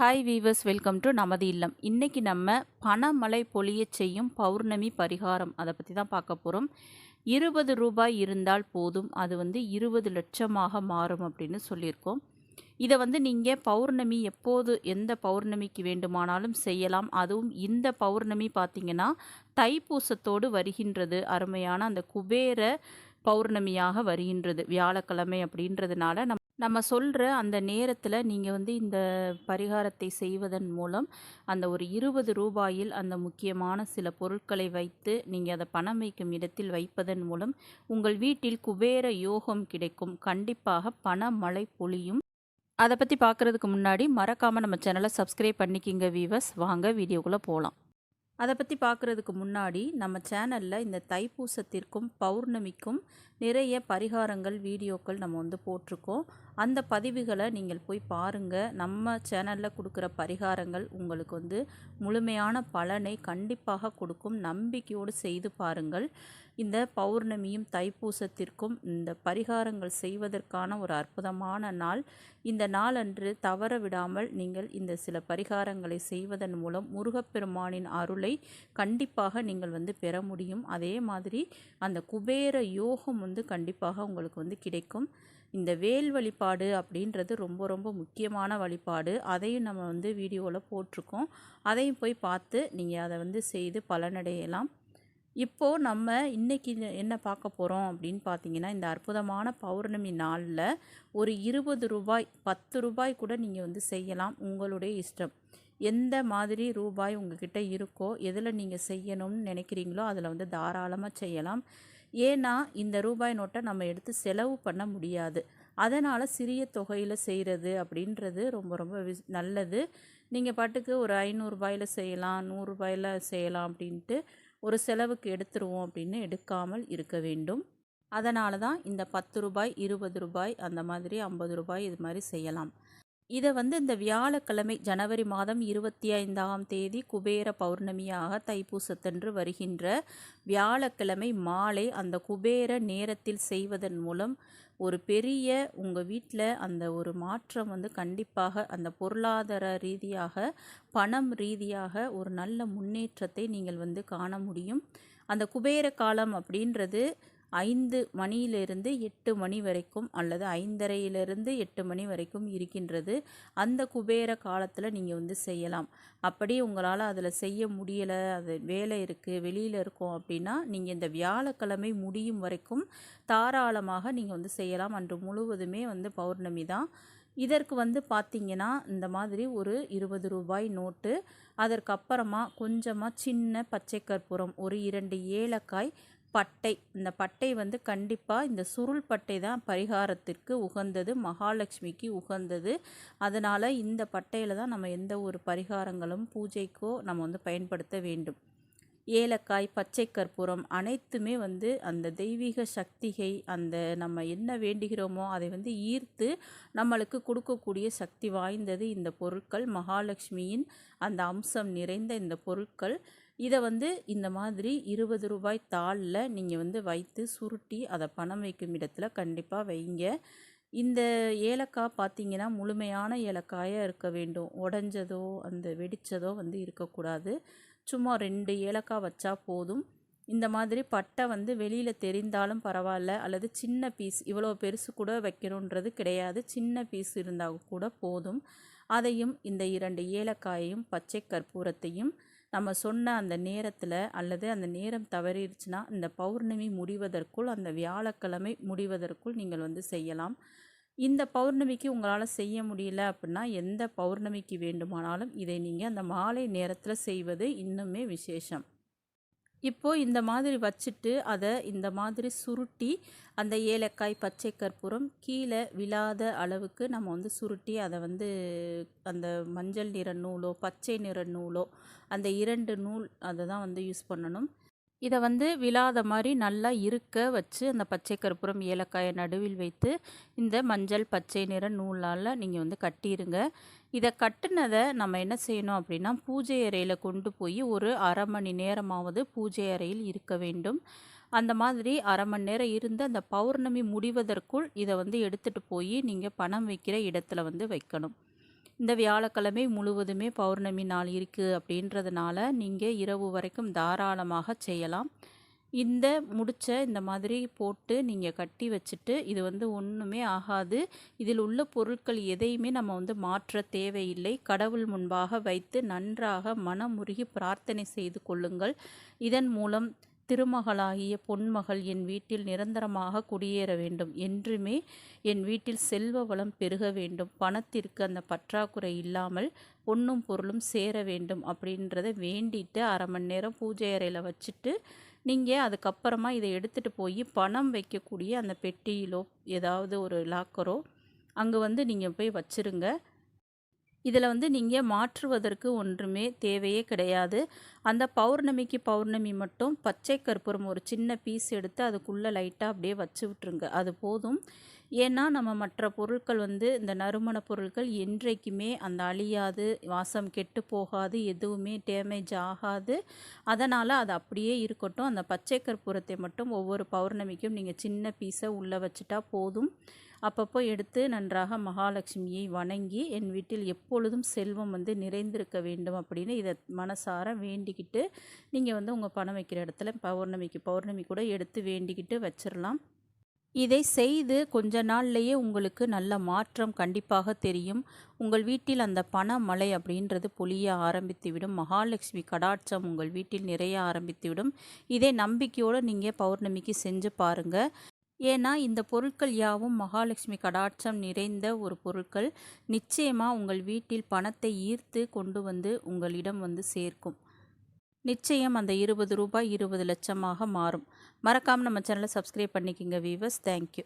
Hi viewers welcome to நமது இல்லம். இன்றைக்கி நம்ம பணமழை பொழியச் செய்யும் பௌர்ணமி பரிகாரம் அதை பற்றி தான் பார்க்க போகிறோம் இருபது ரூபாய் இருந்தால் போதும் அது வந்து இருபது லட்சமாக மாறும் அப்படின்னு சொல்லியிருக்கோம். இதை வந்து நீங்கள் பௌர்ணமி எப்போது எந்த பௌர்ணமிக்கு வேண்டுமானாலும் செய்யலாம். அதுவும் இந்த பௌர்ணமி பார்த்தீங்கன்னா தைப்பூசத்தோடு வருகின்றது. அருமையான அந்த குபேர பௌர்ணமியாக வருகின்றது. வியாழக்கிழமை அப்படின்றதுனால நம் நம்ம சொல்கிற அந்த நேரத்தில் நீங்கள் வந்து இந்த பரிகாரத்தை செய்வதன் மூலம் அந்த ஒரு இருபது ரூபாயில் அந்த முக்கியமான சில பொருட்களை வைத்து நீங்கள் அதை பணம் வைக்கும் இடத்தில் வைப்பதன் மூலம் உங்கள் வீட்டில் குபேர யோகம் கிடைக்கும். கண்டிப்பாக பண மழை பொழியும். அதை பற்றி பார்க்குறதுக்கு முன்னாடி மறக்காமல் நம்ம சேனலை சப்ஸ்கிரைப் பண்ணிக்கிங்க வீவர்ஸ் வாங்க வீடியோக்குள்ளே போகலாம் அதை பற்றி பார்க்குறதுக்கு முன்னாடி நம்ம சேனலில் இந்த தைப்பூசத்திற்கும் பௌர்ணமிக்கும் நிறைய பரிகாரங்கள் வீடியோக்கள் நம்ம வந்து போட்டிருக்கோம். அந்த பதிவுகளை நீங்கள் போய் பாருங்கள் நம்ம சேனலில் கொடுக்குற பரிகாரங்கள் உங்களுக்கு வந்து முழுமையான பலனை கண்டிப்பாக கொடுக்கும். நம்பிக்கையோடு செய்து பாருங்கள். இந்த பௌர்ணமியும் தைப்பூசத்திற்கும் இந்த பரிகாரங்கள் செய்வதற்கான ஒரு அற்புதமான நாள். இந்த நாளன்று தவற விடாமல் நீங்கள் இந்த சில பரிகாரங்களை செய்வதன் மூலம் முருகப்பெருமானின் அருளை கண்டிப்பாக நீங்கள் வந்து பெற முடியும். அதே மாதிரி அந்த குபேர யோகம் வந்து கண்டிப்பாக உங்களுக்கு வந்து கிடைக்கும். இந்த வேல் வழிபாடு அப்படின்றது ரொம்ப ரொம்ப முக்கியமான வழிபாடு. அதையும் நம்ம வந்து வீடியோவில் போட்டிருக்கோம். அதையும் போய் பார்த்து நீங்கள் அதை வந்து செய்து பலனடையலாம். இப்போது நம்ம இன்றைக்கி என்ன பார்க்க போகிறோம் அப்படின்னு பார்த்தீங்கன்னா இந்த அற்புதமான பௌர்ணமி நாளில் ஒரு இருபது ரூபாய் பத்து ரூபாய் கூட நீங்கள் வந்து செய்யலாம். உங்களுடைய இஷ்டம். எந்த மாதிரி ரூபாய் உங்ககிட்ட இருக்கோ எதில் நீங்கள் செய்யணும்னு நினைக்கிறீங்களோ அதில் வந்து தாராளமாக செய்யலாம். ஏன்னா இந்த ரூபாய் நோட்டை நம்ம எடுத்து செலவு பண்ண முடியாது. அதனால் சிறிய தொகையில் செய்கிறது அப்படின்றது ரொம்ப ரொம்ப விஸ் நல்லது. நீங்கள் பாட்டுக்கு ஒரு ஐநூறுரூபாயில் செய்யலாம் நூறுரூபாயில் செய்யலாம் அப்படின்ட்டு ஒரு செலவுக்கு எடுத்துருவோம் அப்படின்னு எடுக்காமல் இருக்க வேண்டும். அதனால தான் இந்த பத்து ரூபாய் இருபது ரூபாய் அந்த மாதிரி ஐம்பது ரூபாய் இது மாதிரி செய்யலாம். இதை வந்து இந்த வியாழக்கிழமை ஜனவரி மாதம் இருபத்தி ஐந்தாம் தேதி குபேர பௌர்ணமியாக தைப்பூசத்தன்று வருகின்ற வியாழக்கிழமை மாலை அந்த குபேர நேரத்தில் செய்வதன் மூலம் ஒரு பெரிய உங்கள் வீட்டில் அந்த ஒரு மாற்றம் வந்து கண்டிப்பாக அந்த பொருளாதார ரீதியாக பணம் ரீதியாக ஒரு நல்ல முன்னேற்றத்தை நீங்கள் வந்து காண முடியும். அந்த குபேர காலம் அப்படின்றது ஐந்து மணியிலிருந்து எட்டு மணி வரைக்கும் அல்லது ஐந்தரையிலிருந்து எட்டு மணி வரைக்கும் இருக்கின்றது. அந்த குபேர காலத்தில் நீங்கள் வந்து செய்யலாம். அப்படி உங்களால் அதில் செய்ய முடியலை அது வேலை இருக்குது வெளியில் இருக்கோம் அப்படின்னா நீங்கள் இந்த வியாழக்கிழமை முடியும் வரைக்கும் தாராளமாக நீங்கள் வந்து செய்யலாம். அன்று முழுவதுமே வந்து பௌர்ணமி தான். இதற்கு வந்து பார்த்திங்கன்னா இந்த மாதிரி ஒரு இருபது ரூபாய் நோட்டு. அதற்கப்புறமா கொஞ்சமாக சின்ன பச்சை கற்பூரம் ஒரு இரண்டு ஏலக்காய் பட்டை. இந்த பட்டை வந்து கண்டிப்பாக இந்த சுருள் பட்டை தான் பரிகாரத்திற்கு உகந்தது மகாலட்சுமிக்கு உகந்தது. அதனால் இந்த பட்டையில் தான் நம்ம எந்த ஒரு பரிகாரங்களும் பூஜைக்கோ நம்ம வந்து பயன்படுத்த வேண்டும். ஏலக்காய் பச்சை கற்பூரம் அனைத்துமே வந்து அந்த தெய்வீக சக்திகை அந்த நம்ம என்ன வேண்டுகிறோமோ அதை வந்து ஈர்த்து நம்மளுக்கு கொடுக்கக்கூடிய சக்தி வாய்ந்தது இந்த பொருட்கள். மகாலட்சுமியின் அந்த அம்சம் நிறைந்த இந்த பொருட்கள். இதை வந்து இந்த மாதிரி இருபது ரூபாய் தாளில் நீங்கள் வந்து வைத்து சுருட்டி அதை பணம் வைக்கும் இடத்துல கண்டிப்பாக வைங்க. இந்த ஏலக்காய் பார்த்தீங்கன்னா முழுமையான ஏலக்காயாக இருக்க வேண்டும். உடஞ்சதோ அந்த வெடித்ததோ வந்து இருக்கக்கூடாது. சும்மா ரெண்டு ஏலக்காய் வச்சா போதும். இந்த மாதிரி பட்டை வந்து வெளியில் தெரிந்தாலும் பரவாயில்ல. அல்லது சின்ன பீஸ் இவ்வளோ பெருசு கூட வைக்கணுன்றது கிடையாது. சின்ன பீஸ் இருந்தால் கூட போதும். அதையும் இந்த இரண்டு ஏலக்காயையும் பச்சை கற்பூரத்தையும் நம்ம சொன்ன அந்த நேரத்தில் அல்லது அந்த நேரம் தவறிடுச்சுன்னா இந்த பௌர்ணமி முடிவதற்குள் அந்த வியாழக்கிழமை முடிவதற்குள் நீங்கள் வந்து செய்யலாம். இந்த பௌர்ணமிக்கு உங்களால் செய்ய முடியல அப்படின்னா எந்த பௌர்ணமிக்கு வேண்டுமானாலும் இதை நீங்கள் அந்த மாலை நேரத்தில் செய்வது இன்னுமே விசேஷம். இப்போது இந்த மாதிரி வச்சுட்டு அதை இந்த மாதிரி சுருட்டி அந்த ஏலக்காய் பச்சை கற்பூரம் கீழே விழாத அளவுக்கு நம்ம வந்து சுருட்டி அதை வந்து அந்த மஞ்சள் நிற நூலோ பச்சை நிற நூலோ அந்த இரண்டு நூல் அதை தான் வந்து யூஸ் பண்ணணும். இதை வந்து விழாத மாதிரி நல்லா இருக்க வச்சு அந்த பச்சை கற்பூரம் ஏலக்காயை நடுவில் வைத்து இந்த மஞ்சள் பச்சை நிற நூலால் நீங்கள் வந்து கட்டிடுங்க இதை கட்டினதை நம்ம என்ன செய்யணும் அப்படின்னா பூஜை அறையில் கொண்டு போய் ஒரு அரை மணி நேரமாவது பூஜை அறையில் இருக்க வேண்டும். அந்த மாதிரி அரை மணி நேரம் இருந்து அந்த பௌர்ணமி முடிவதற்குள் இதை வந்து எடுத்துகிட்டு போய் நீங்கள் பணம் வைக்கிற இடத்துல வந்து வைக்கணும். இந்த வியாழக்கிழமை முழுவதுமே பௌர்ணமி நாள் இருக்குது அப்படின்றதுனால நீங்கள் இரவு வரைக்கும் தாராளமாக செய்யலாம். இந்த முடிச்ச இந்த மாதிரி போட்டு நீங்கள் கட்டி வச்சுட்டு இது வந்து ஒன்றுமே ஆகாது. இதில் உள்ள பொருட்கள் எதையுமே நம்ம வந்து மாற்ற தேவையில்லை. கடவுள் முன்பாக வைத்து நன்றாக மனமுருகி பிரார்த்தனை செய்து கொள்ளுங்கள். இதன் மூலம் திருமகளாகிய பொன்மகள் என் வீட்டில் நிரந்தரமாக குடியேற வேண்டும். என்றுமே என் வீட்டில் செல்வ வளம் பெருக வேண்டும். பணத்திற்கு அந்த பற்றாக்குறை இல்லாமல் பொண்ணும் பொருளும் சேர வேண்டும் அப்படின்றத வேண்டிட்டு அரை மணி நேரம் பூஜை அறையில் வச்சுட்டு நீங்கள் அதுக்கப்புறமா இதை எடுத்துகிட்டு போய் பணம் வைக்கக்கூடிய அந்த பெட்டியிலோ ஏதாவது ஒரு லாக்கரோ அங்கே வந்து நீங்கள் போய் வச்சுருங்க. இதில் வந்து நீங்கள் மாற்றுவதற்கு ஒன்றுமே தேவையே கிடையாது. அந்த பௌர்ணமிக்கு பௌர்ணமி மட்டும் பச்சை கற்பூரம் ஒரு சின்ன பீஸ் எடுத்து அதுக்குள்ளே லைட்டாக அப்படியே வச்சு விட்ருங்க அது போதும். ஏன்னா நம்ம மற்ற பொருட்கள் வந்து இந்த நறுமண பொருட்கள் என்றைக்குமே அந்த அழியாது வாசம் கெட்டு போகாது எதுவுமே டேமேஜ் ஆகாது. அதனால் அது அப்படியே இருக்கட்டும். அந்த பச்சை கற்பூரத்தை மட்டும் ஒவ்வொரு பௌர்ணமிக்கும் நீங்கள் சின்ன பீஸை உள்ளே வச்சுட்டா போதும். அப்பப்போ எடுத்து நன்றாக மகாலட்சுமியை வணங்கி என் வீட்டில் எப்பொழுதும் செல்வம் வந்து நிறைந்திருக்க வேண்டும் அப்படின்னு இதை மனசார வேண்டிக்கிட்டு நீங்கள் வந்து உங்கள் பணம் வைக்கிற இடத்துல பௌர்ணமிக்கு பௌர்ணமி கூட எடுத்து வேண்டிக்கிட்டு வச்சிடலாம் இதை செய்து கொஞ்ச நாள்லேயே உங்களுக்கு நல்ல மாற்றம் கண்டிப்பாக தெரியும். உங்கள் வீட்டில் அந்த பணமழை அப்படின்றது பொழிய ஆரம்பித்துவிடும். மகாலட்சுமி கடாட்சம் உங்கள் வீட்டில் நிறைய ஆரம்பித்துவிடும். இதை நம்பிக்கையோடு நீங்கள் பௌர்ணமிக்கு செஞ்சு பாருங்கள் ஏன்னா இந்த பொருட்கள் யாவும் மகாலட்சுமி கடாட்சம் நிறைந்த ஒரு பொருட்கள். நிச்சயமாக உங்கள் வீட்டில் பணத்தை ஈர்த்து கொண்டு வந்து உங்களிடம் வந்து சேர்க்கும். நிச்சயம் அந்த இருபது ரூபாய் இருபது லட்சமாக மாறும். மறக்காமல் நம்ம சேனலை சப்ஸ்கிரைப் பண்ணிக்கிங்க வீவர்ஸ் தேங்க்யூ